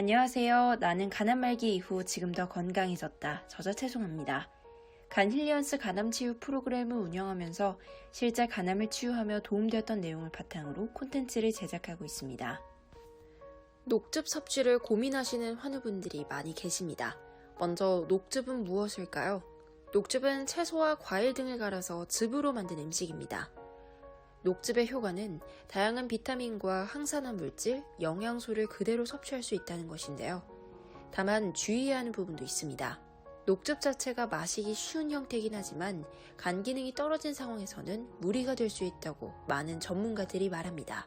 안녕하세요. 나는 간암 말기 이후 지금 더 건강해졌다. 저자 채송합니다. 간힐리언스 간암 치유 프로그램을 운영하면서 실제 간암을 치유하며 도움되었던 내용을 바탕으로 콘텐츠를 제작하고 있습니다. 녹즙 섭취를 고민하시는 환우분들이 많이 계십니다. 먼저 녹즙은 무엇일까요? 녹즙은 채소와 과일 등을 갈아서 즙으로 만든 음식입니다. 녹즙의 효과는 다양한 비타민과 항산화 물질, 영양소를 그대로 섭취할 수 있다는 것인데요. 다만 주의해야 하는 부분도 있습니다. 녹즙 자체가 마시기 쉬운 형태이긴 하지만 간 기능이 떨어진 상황에서는 무리가 될 수 있다고 많은 전문가들이 말합니다.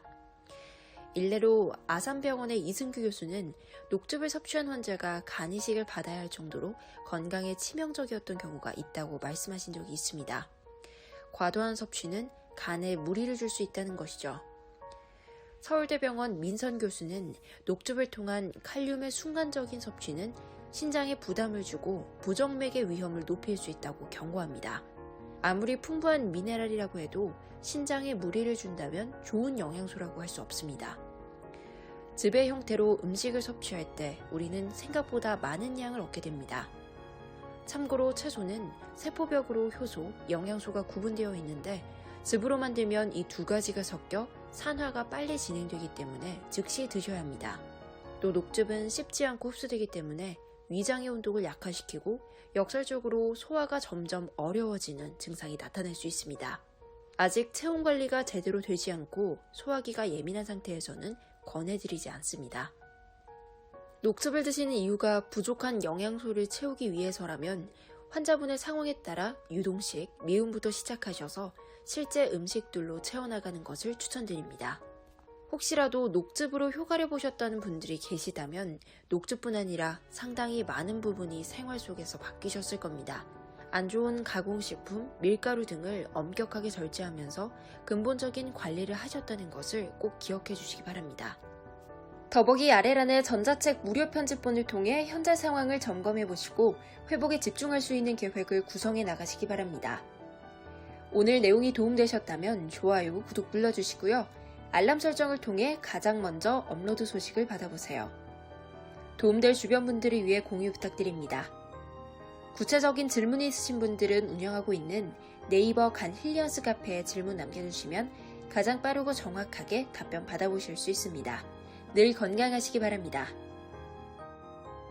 일례로 아산병원의 이승규 교수는 녹즙을 섭취한 환자가 간 이식을 받아야 할 정도로 건강에 치명적이었던 경우가 있다고 말씀하신 적이 있습니다. 과도한 섭취는 간에 무리를 줄 수 있다는 것이죠. 서울대병원 민선 교수는 녹즙을 통한 칼륨의 순간적인 섭취는 신장에 부담을 주고 부정맥의 위험을 높일 수 있다고 경고합니다. 아무리 풍부한 미네랄이라고 해도 신장에 무리를 준다면 좋은 영양소라고 할 수 없습니다. 즙의 형태로 음식을 섭취할 때 우리는 생각보다 많은 양을 얻게 됩니다. 참고로 채소는 세포벽으로 효소, 영양소가 구분되어 있는데 즙으로 만들면 이 두 가지가 섞여 산화가 빨리 진행되기 때문에 즉시 드셔야 합니다. 또 녹즙은 씹지 않고 흡수되기 때문에 위장의 온도를 약화시키고 역설적으로 소화가 점점 어려워지는 증상이 나타날 수 있습니다. 아직 체온 관리가 제대로 되지 않고 소화기가 예민한 상태에서는 권해드리지 않습니다. 녹즙을 드시는 이유가 부족한 영양소를 채우기 위해서라면 환자분의 상황에 따라 유동식, 미음부터 시작하셔서 실제 음식들로 채워나가는 것을 추천드립니다. 혹시라도 녹즙으로 효과를 보셨다는 분들이 계시다면 녹즙뿐 아니라 상당히 많은 부분이 생활 속에서 바뀌셨을 겁니다. 안 좋은 가공식품, 밀가루 등을 엄격하게 절제하면서 근본적인 관리를 하셨다는 것을 꼭 기억해 주시기 바랍니다. 더보기 아래란의 전자책 무료 편집본을 통해 현재 상황을 점검해 보시고 회복에 집중할 수 있는 계획을 구성해 나가시기 바랍니다. 오늘 내용이 도움되셨다면 좋아요, 구독 눌러주시고요. 알람 설정을 통해 가장 먼저 업로드 소식을 받아보세요. 도움될 주변 분들을 위해 공유 부탁드립니다. 구체적인 질문이 있으신 분들은 운영하고 있는 네이버 간 힐리언스 카페에 질문 남겨주시면 가장 빠르고 정확하게 답변 받아보실 수 있습니다. 늘 건강하시기 바랍니다.